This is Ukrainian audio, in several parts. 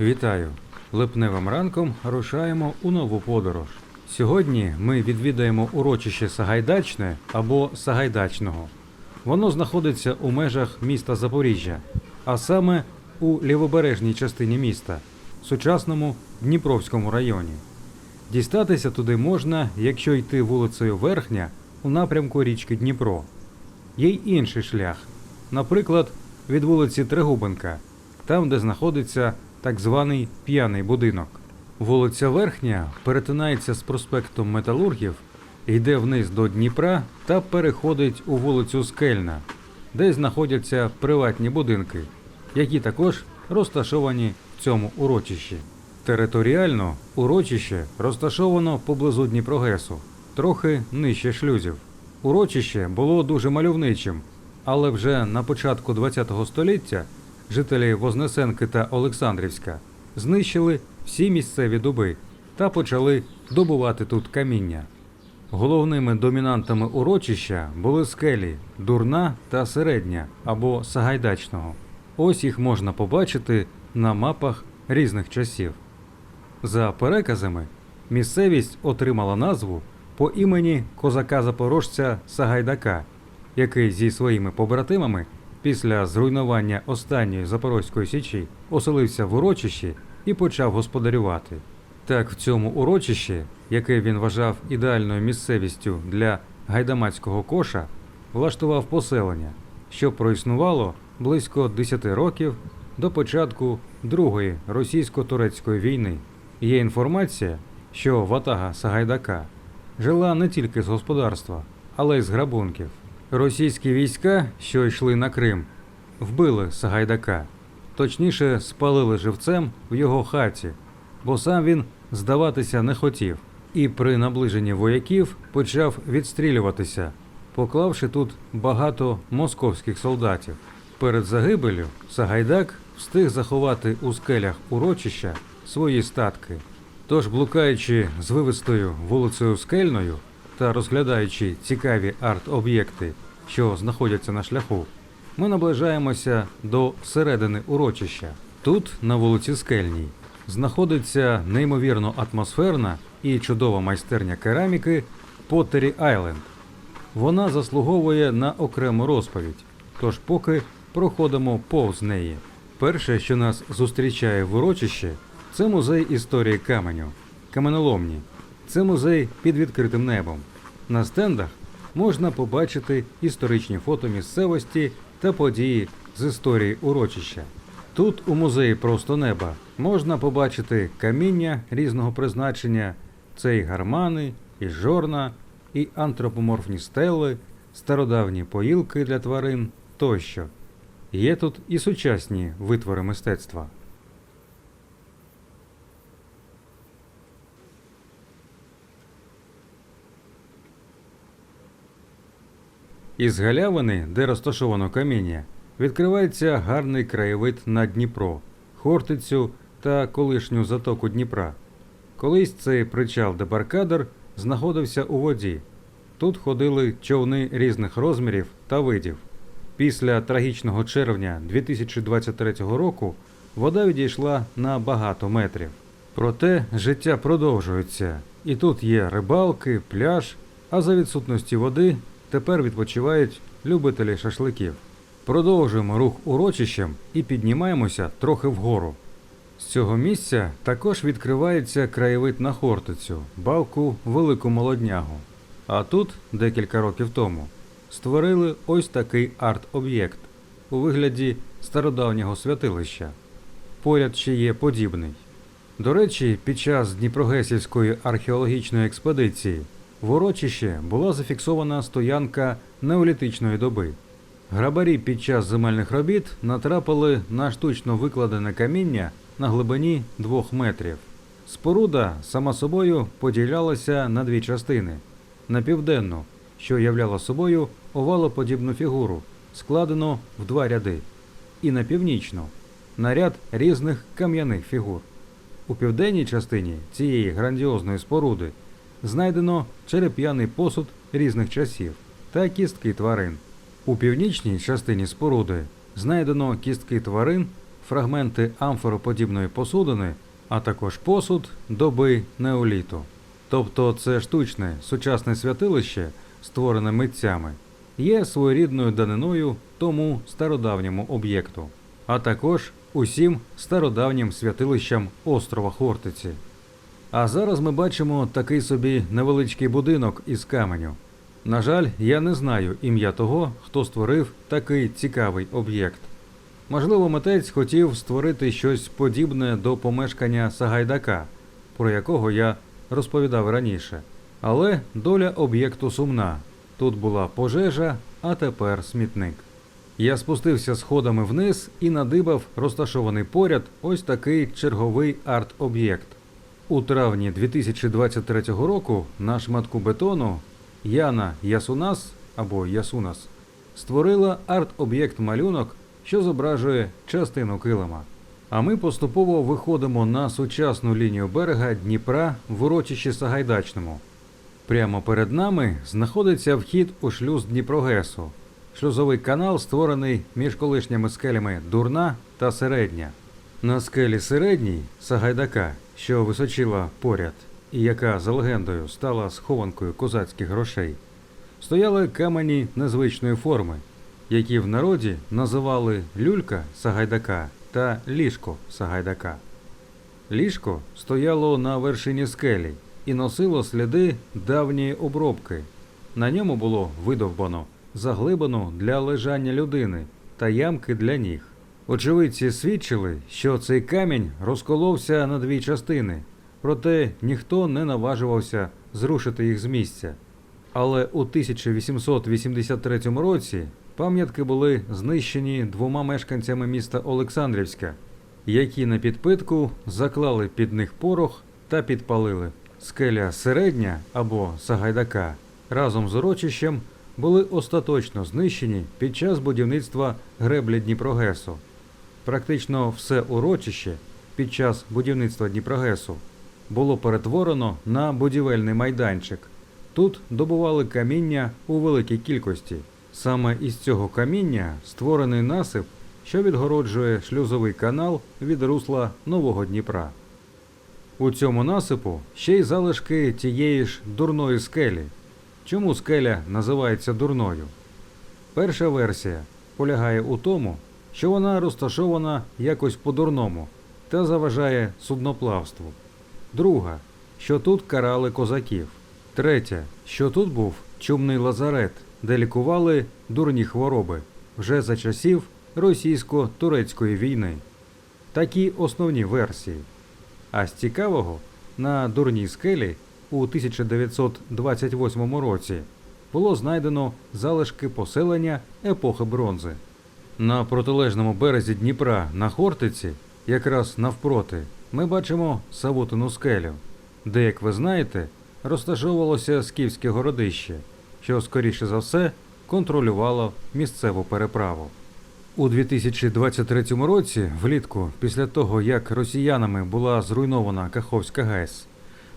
Вітаю! Липневим ранком рушаємо у нову подорож. Сьогодні ми відвідаємо урочище Сагайдачне або Сагайдачного. Воно знаходиться у межах міста Запоріжжя, а саме у лівобережній частині міста, сучасному Дніпровському районі. Дістатися туди можна, якщо йти вулицею Верхня у напрямку річки Дніпро. Є й інший шлях, наприклад, від вулиці Трегубенка, там, де знаходиться так званий п'яний будинок. Вулиця Верхня перетинається з проспектом Металургів, йде вниз до Дніпра та переходить у вулицю Скельна, де знаходяться приватні будинки, які також розташовані в цьому урочищі. Територіально урочище розташовано поблизу Дніпрогесу, трохи нижче шлюзів. Урочище було дуже мальовничим, але вже на початку ХХ століття жителі Вознесенки та Олександрівська знищили всі місцеві дуби та почали добувати тут каміння. Головними домінантами урочища були скелі дурна та середня або сагайдачного. Ось їх можна побачити на мапах різних часів. За переказами, місцевість отримала назву по імені козака-запорожця Сагайдака, який зі своїми побратимами після зруйнування останньої Запорозької січі оселився в урочищі і почав господарювати. Так, в цьому урочищі, яке він вважав ідеальною місцевістю для гайдамацького коша, влаштував поселення, що проіснувало близько 10 років до початку Другої російсько-турецької війни. Є інформація, що ватага Сагайдака жила не тільки з господарства, але й з грабунків. Російські війська, що йшли на Крим, вбили Сагайдака, точніше, спалили живцем в його хаті, бо сам він здаватися не хотів, і при наближенні вояків почав відстрілюватися, поклавши тут багато московських солдатів. Перед загибелю Сагайдак встиг заховати у скелях урочища свої статки. Тож, блукаючи з вивистою вулицею Скельною та розглядаючи цікаві арт-об'єкти, що знаходяться на шляху, ми наближаємося до середини урочища. Тут, на вулиці Скельній, знаходиться неймовірно атмосферна і чудова майстерня кераміки Поттері Айленд. Вона заслуговує на окрему розповідь, тож поки проходимо повз неї. Перше, що нас зустрічає в урочищі, це музей історії каменю, каменоломні. Це музей під відкритим небом. На стендах можна побачити історичні фото місцевості та події з історії урочища. Тут, у музеї просто неба, можна побачити каміння різного призначення, це і гармани, і жорна, і антропоморфні стели, стародавні поїлки для тварин тощо. Є тут і сучасні витвори мистецтва. Із галявини, де розташовано каміння, відкривається гарний краєвид на Дніпро, Хортицю та колишню затоку Дніпра. Колись цей причал дебаркадер знаходився у воді. Тут ходили човни різних розмірів та видів. Після трагічного червня 2023 року вода відійшла на багато метрів. Проте життя продовжується, і тут є рибалки, пляж, а за відсутності води тепер відпочивають любителі шашликів. Продовжуємо рух урочищем і піднімаємося трохи вгору. З цього місця також відкривається краєвид на Хортицю, балку Велику Молоднягу. А тут, декілька років тому, створили ось такий арт-об'єкт у вигляді стародавнього святилища. Поряд ще є подібний. До речі, під час Дніпрогесівської археологічної експедиції в урочище була зафіксована стоянка неолітичної доби. Грабарі під час земельних робіт натрапили на штучно викладене каміння на глибині 2 метрів. Споруда сама собою поділялася на дві частини: на південну, що являла собою овалоподібну фігуру, складену в два ряди, і на північну на ряд різних кам'яних фігур. У південній частині цієї грандіозної споруди знайдено череп'яний посуд різних часів та кістки тварин. У північній частині споруди знайдено кістки тварин фрагменти амфороподібної посудини, а також посуд доби неоліту. Тобто це штучне сучасне святилище, створене митцями, є своєрідною даниною тому стародавньому об'єкту, а також усім стародавнім святилищам острова Хортиці. А зараз ми бачимо такий собі невеличкий будинок із каменю. На жаль, я не знаю ім'я того, хто створив такий цікавий об'єкт. Можливо, митець хотів створити щось подібне до помешкання Сагайдака, про якого я розповідав раніше. Але доля об'єкту сумна. Тут була пожежа, а тепер смітник. Я спустився сходами вниз і надибав розташований поряд ось такий черговий арт-об'єкт. У травні 2023 року на шматку бетону Яна Ясунас або Ясунас створила арт-об'єкт малюнок, що зображує частину килима. А ми поступово виходимо на сучасну лінію берега Дніпра в урочищі Сагайдачному. Прямо перед нами знаходиться вхід у шлюз Дніпрогесу. Шлюзовий канал створений між колишніми скелями Дурна та Середня. На скелі Середній Сагайдака, що височила поряд, і яка за легендою стала схованкою козацьких грошей, стояли камені незвичної форми, які в народі називали люлька Сагайдака та ліжко Сагайдака. Ліжко стояло на вершині скелі і носило сліди давньої обробки. На ньому було видовбано заглибину для лежання людини та ямки для ніг. Очевидці свідчили, що цей камінь розколовся на дві частини, проте ніхто не наважувався зрушити їх з місця. Але у 1883 році пам'ятки були знищені двома мешканцями міста Олександрівська, які на підпитку заклали під них порох та підпалили. Скеля середня або Сагайдака разом з урочищем були остаточно знищені під час будівництва греблі Дніпрогесу. Практично все урочище під час будівництва Дніпрогесу було перетворено на будівельний майданчик. Тут добували каміння у великій кількості. Саме із цього каміння створений насип, що відгороджує шлюзовий канал від русла Нового Дніпра. У цьому насипу ще й залишки тієї ж дурної скелі. Чому скеля називається дурною? Перша версія полягає у тому, що вона розташована якось по-дурному та заважає судноплавству. Друга, що тут карали козаків. Третя, що тут був чумний лазарет, де лікували дурні хвороби вже за часів російсько-турецької війни. Такі основні версії. А з цікавого, на дурній скелі у 1928 році було знайдено залишки поселення епохи бронзи. На протилежному березі Дніпра на Хортиці, якраз навпроти, ми бачимо Савутину скелю, де, як ви знаєте, розташовувалося скіфське городище, що, скоріше за все, контролювало місцеву переправу. У 2023 році, влітку, після того як росіянами була зруйнована Каховська ГЕС,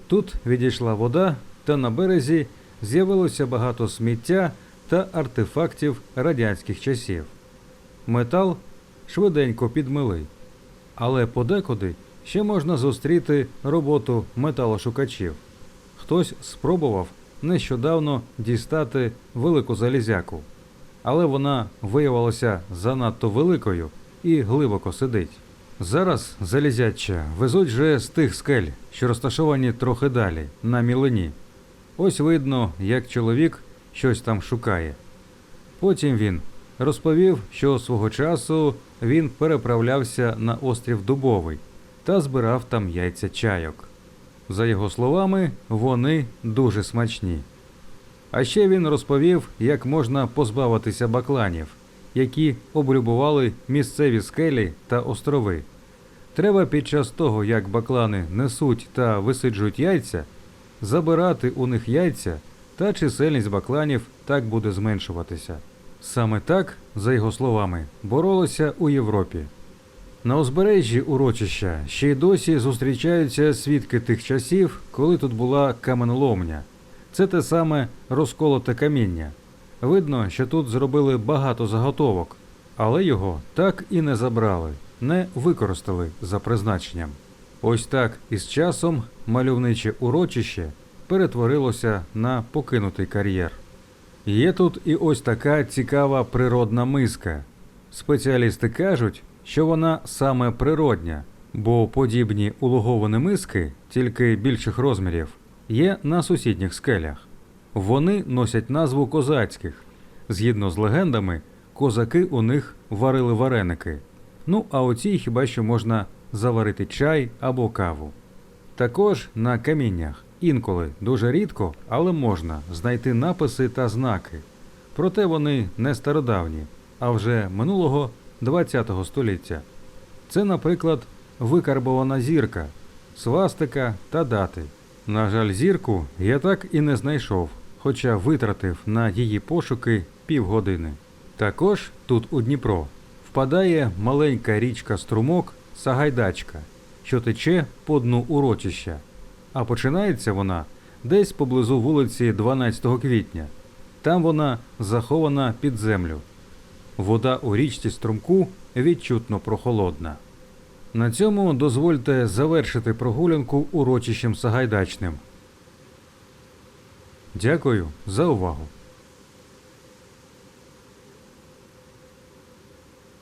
тут відійшла вода, та на березі з'явилося багато сміття та артефактів радянських часів. Метал швиденько підмили, але подекуди ще можна зустріти роботу металошукачів. Хтось спробував нещодавно дістати велику залізяку, але вона виявилася занадто великою і глибоко сидить. Зараз залізяча везуть вже з тих скель, що розташовані трохи далі, на мілині. Ось видно, як чоловік щось там шукає. Потім він розповів, що свого часу він переправлявся на острів Дубовий та збирав там яйця чайок. За його словами, вони дуже смачні. А ще він розповів, як можна позбавитися бакланів, які облюбували місцеві скелі та острови. Треба під час того, як баклани несуть та висиджують яйця, забирати у них яйця, та чисельність бакланів так буде зменшуватися. Саме так, за його словами, боролися у Європі. На узбережжі урочища ще й досі зустрічаються свідки тих часів, коли тут була каменоломня. Це те саме розколоте каміння. Видно, що тут зробили багато заготовок, але його так і не забрали. не використали за призначенням. Ось так із часом мальовниче урочище перетворилося на покинутий кар'єр. Є тут і ось така цікава природна миска. Спеціалісти кажуть, що вона саме природня, бо подібні улуговані миски, тільки більших розмірів, є на сусідніх скелях. Вони носять назву козацьких. Згідно з легендами, козаки у них варили вареники. Ну а у цій хіба що можна заварити чай або каву. Також на каміннях інколи дуже рідко, але можна знайти написи та знаки. Проте вони не стародавні, а вже минулого ХХ століття. Це, наприклад, викарбована зірка, свастика та дати. На жаль, зірку я так і не знайшов, хоча витратив на її пошуки півгодини. Також тут у Дніпро впадає маленька річка Струмок Сагайдачка, що тече по дну урочища, а починається вона десь поблизу вулиці 12 квітня. Там вона захована під землю. Вода у річці струмку відчутно прохолодна. На цьому дозвольте завершити прогулянку урочищем Сагайдачним. Дякую за увагу.